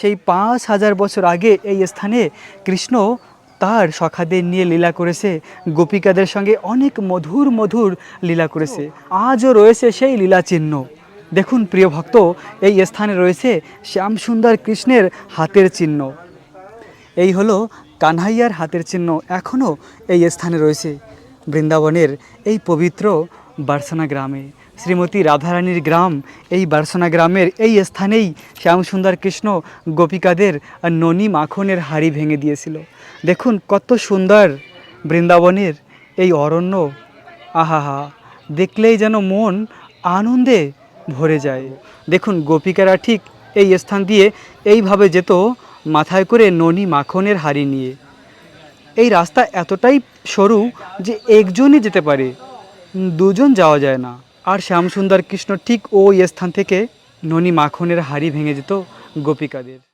সেই পাঁচ হাজার বছর আগে এই স্থানে কৃষ্ণ তার সখাদের নিয়ে লীলা করেছে। গোপিকাদের সঙ্গে অনেক মধুর মধুর লীলা করেছে। আজও রয়েছে সেই লীলা চিহ্ন দেখুন প্রিয় ভক্ত, এই স্থানে রয়েছে শ্যামসুন্দর কৃষ্ণের হাতের চিহ্ন। এই হলো কানহাইয়ার হাতের চিহ্ন এখনও এই স্থানে রয়েছে। বৃন্দাবনের এই পবিত্র বার্সনা গ্রামে। শ্রীমতী রাধারানীর গ্রাম, এই বার্সনা গ্রামের এই স্থানেই শ্যামসুন্দর কৃষ্ণ গোপিকাদের ননি মাখনের হাড়ি ভেঙে দিয়েছিল। দেখুন কত সুন্দর বৃন্দাবনের এই অরণ্য। আহাহা, দেখলেই যেন মন আনন্দে ভরে যায়। দেখুন গোপিকারা ঠিক এই স্থান দিয়ে এইভাবে যেত মাথায় করে ননি মাখনের হাড়ি নিয়ে। এই রাস্তা এতটাই সরু যে একজনই যেতে পারে। দুজন যাওয়া যায় না। আর শ্যামসুন্দর কৃষ্ণ ঠিক ওই স্থান থেকে ননী মাখনের হাড়ি ভেঙে যেত গোপিকাদের।